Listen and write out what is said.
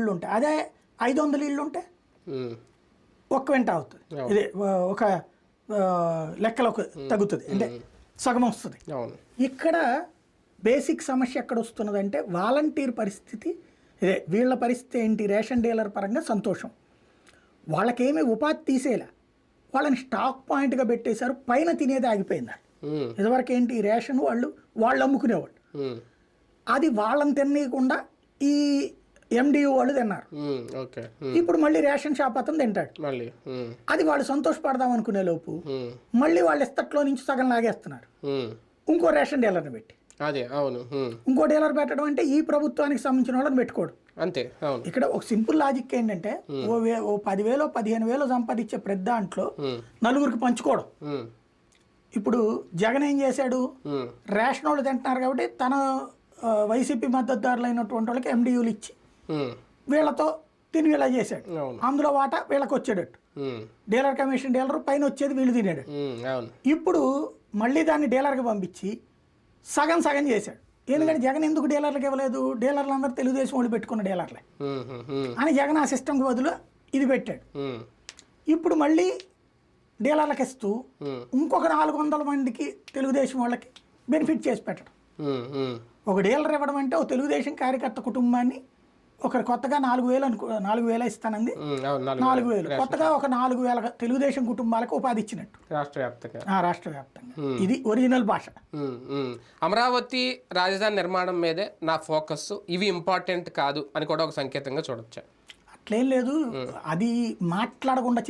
ఇళ్ళు ఉంటాయి అదే ఐదు వందల ఇళ్ళు ఉంటే ఒక్క వెంట అవుతుంది. ఇది ఒక లెక్కలకు తగ్గుతుంది. అంటే సగం వస్తుంది. ఇక్కడ బేసిక్ సమస్య ఎక్కడ వస్తున్నదంటే వాలంటీర్ పరిస్థితి. ఇదే వీళ్ళ పరిస్థితి ఏంటి? రేషన్ డీలర్ పరంగా సంతోషం. వాళ్ళకేమీ ఉపాధి తీసేలా వాళ్ళని స్టాక్ పాయింట్గా పెట్టేశారు. పైన తినేది ఆగిపోయింది ఇదివరకు ఏంటి? రేషన్ వాళ్ళు వాళ్ళు అమ్ముకునేవాళ్ళు. అది వాళ్ళని తిననీయకుండా ఈ ఎండియు వాళ్ళు తిన్నారు. ఇప్పుడు మళ్ళీ రేషన్ షాప్ అతను తింటాడు. అది వాళ్ళు సంతోషపడదాం అనుకునే లోపు మళ్ళీ వాళ్ళ ఇస్తట్లో నుంచి సగం లాగేస్తున్నారు. ఇంకో రేషన్ డీలర్ని పెట్టి. అదే అవును ఇంకో డీలర్ పెట్టడం అంటే ఈ ప్రభుత్వానికి సంబంధించిన వాళ్ళని పెట్టుకోవడం అంతే అవును. ఇక్కడ ఒక సింపుల్ లాజిక్ ఏంటంటే ఓ వే ఓ పదివేలు పదిహేను వేలు సంపాదించే ప్రతి దాంట్లో నలుగురికి పంచుకోవడం. ఇప్పుడు జగన్ ఏం చేశాడు? రేషన్ వాళ్ళు తింటున్నారు కాబట్టి తన వైసీపీ మద్దతుదారులు అయినటువంటి వాళ్ళకి ఎండియూలు ఇచ్చి వీళ్ళతో తిని ఇలా చేశాడు అందులో వాటా వీళ్ళకి వచ్చేటట్టు డీలర్ కమిషన్ డీలర్ పైన వచ్చేది వీళ్ళు తినేడు ఇప్పుడు మళ్ళీ దాన్ని డీలర్కి పంపించి సగం సగం చేశాడు. ఎందుకంటే జగన్ ఎందుకు డీలర్లకు ఇవ్వలేదు? డీలర్లు అందరూ తెలుగుదేశం వాళ్ళు పెట్టుకున్న డీలర్లే. అని జగన్ ఆ సిస్టమ్కి బదులు ఇది పెట్టాడు. ఇప్పుడు మళ్ళీ డీలర్లకు ఇస్తూ ఇంకొక నాలుగు వందల మందికి తెలుగుదేశం వాళ్ళకి బెనిఫిట్ చేసి పెట్టడం. ఒక డీలర్ ఇవ్వడం అంటే ఒక తెలుగుదేశం కార్యకర్త కుటుంబాన్ని ఒకరు కొత్తగా నాలుగు వేలు అనుకో నాలుగు వేలు ఇస్తానంది. నాలుగు వేలు. కొత్తగా ఒక నాలుగు వేల తెలుగుదేశం కుటుంబాలకు ఉపాధి ఇచ్చినట్టు. రాష్ట్ర వ్యాప్తంగా. ఆ రాష్ట్ర వ్యాప్తంగా. ఇది ఒరిజినల్ భాష. అమరావతి రాజధాని నిర్మాణం మీదే నా ఫోకస్ ఇవి ఇంపార్టెంట్ కాదు అని కూడా ఒక సంకేతంగా చూడొచ్చా? అట్లేం లేదు. అది మాట్లాడకుండా